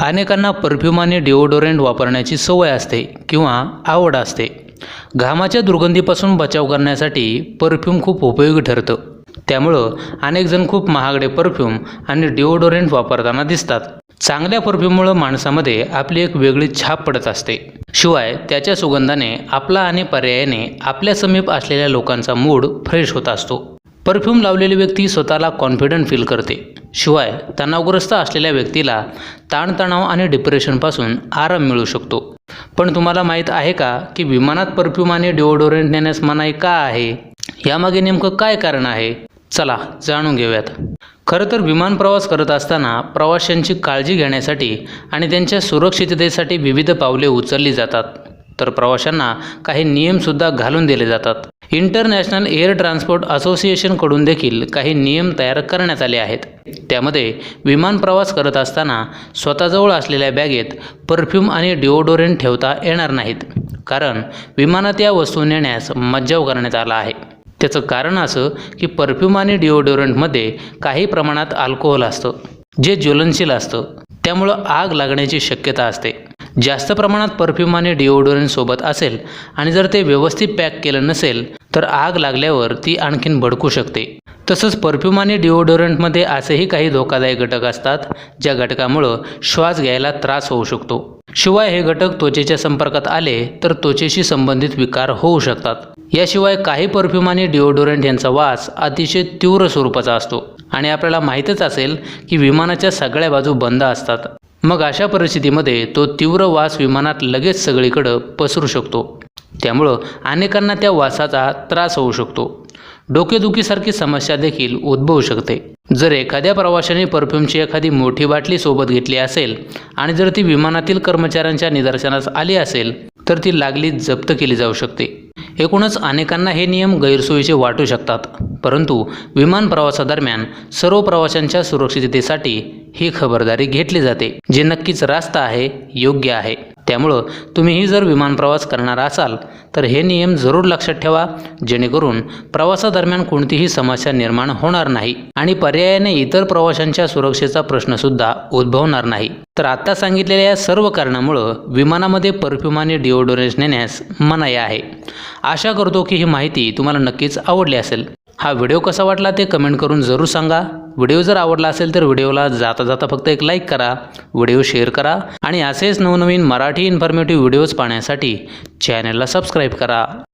अनेकांना परफ्यूम आणि डिओडोरंट वापरण्याची सवय असते किंवा आवड असते. घामाच्या दुर्गंधीपासून बचाव करण्यासाठी परफ्यूम खूप उपयोगी ठरतं. त्यामुळं अनेकजण खूप महागडे परफ्यूम आणि डिओडोरंट वापरताना दिसतात. चांगल्या परफ्यूममुळं माणसामध्ये आपली एक वेगळी छाप पडत असते. शिवाय त्याच्या सुगंधाने आपला आणि पर्यायाने आपल्या समीप असलेल्या लोकांचा मूड फ्रेश होत असतो. परफ्यूम लावलेली व्यक्ती स्वतःला कॉन्फिडंट फील करते. शिवाय तणावग्रस्त असलेल्या व्यक्तीला ताणतणाव आणि डिप्रेशनपासून आराम मिळू शकतो. पण तुम्हाला माहीत आहे का की विमानात परफ्यूम आणि डिओडोरंट नेण्यास मनाई का आहे? यामागे नेमकं काय कारण आहे? चला जाणून घेऊयात. खरं तर विमान प्रवास करत असताना प्रवाशांची काळजी घेण्यासाठी आणि त्यांच्या सुरक्षिततेसाठी विविध पावले उचलली जातात. तर प्रवाशांना काही नियमसुद्धा घालून दिले जातात. इंटरनॅशनल एअर ट्रान्सपोर्ट असोसिएशनकडून देखील काही नियम तयार करण्यात आले आहेत. त्यामध्ये विमान प्रवास करत असताना स्वतःजवळ असलेल्या बॅगेत परफ्यूम आणि डिओडोरंट ठेवता येणार नाहीत कारण विमानात या वस्तू नेण्यास मज्जाव करण्यात आला आहे. त्याचं कारण असं की परफ्यूम आणि डिओडोरंटमध्ये काही प्रमाणात अल्कोहोल असतं जे ज्वलनशील असतं. त्यामुळं आग लागण्याची शक्यता असते. जास्त प्रमाणात परफ्यूम आणि डिओडोरंट सोबत असेल आणि जर ते व्यवस्थित पॅक केलं नसेल तर आग लागल्यावर ती आणखीन भडकू शकते. तसंच परफ्यूम आणि डिओडोरंटमध्ये असेही काही धोकादायक घटक असतात ज्या घटकामुळं श्वास घ्यायला त्रास होऊ शकतो. शिवाय हे घटक त्वचेच्या संपर्कात आले तर त्वचेशी संबंधित विकार होऊ शकतात. याशिवाय काही परफ्यूम आणि डिओडोरंट यांचा वास अतिशय तीव्र स्वरूपाचा असतो आणि आपल्याला माहीतच असेल की विमानाच्या सगळ्या बाजू बंद असतात. मग अशा परिस्थितीमध्ये तो तीव्र वास विमानात लगेच सगळीकडं पसरू शकतो. त्यामुळं अनेकांना त्या वासाचा त्रास होऊ शकतो. डोकेदुखीसारखी समस्या देखील उद्भवू शकते. जर एखाद्या प्रवाशाने परफ्यूमची एखादी मोठी बाटली सोबत घेतली असेल आणि जर ती विमानातील कर्मचाऱ्यांच्या निदर्शनास आली असेल तर ती लागली जप्त केली जाऊ शकते. एकूणच अनेकांना हे नियम गैरसोयीचे वाटू शकतात. परंतु विमान प्रवासादरम्यान सर्व प्रवाशांच्या सुरक्षिततेसाठी ही खबरदारी घेतली जाते जे नक्कीच रास्त आहे योग्य आहे. त्यामुळं तुम्हीही जर विमान प्रवास करणार असाल तर हे नियम जरूर लक्षात ठेवा जेणेकरून प्रवासादरम्यान कोणतीही समस्या निर्माण होणार नाही आणि पर्यायाने इतर प्रवाशांच्या सुरक्षेचा प्रश्नसुद्धा उद्भवणार नाही. तर आत्ता सांगितलेल्या या सर्व कारणामुळं विमानामध्ये परफ्यूम आणि डिओडोरेन्स नेण्यास मनाई आहे. आशा करतो की ही माहिती तुम्हाला नक्कीच आवडली असेल. हा व्हिडिओ कसा वाटला ते कमेंट करून जरूर सांगा. व्हिडिओ जर आवडला असेल तर व्हिडिओला जाता जाता फक्त एक लाईक करा व्हिडिओ शेअर करा आणि असेच नवनवीन मराठी इन्फॉर्मेटिव्ह व्हिडिओज पाहण्यासाठी चॅनलला सबस्क्राईब करा.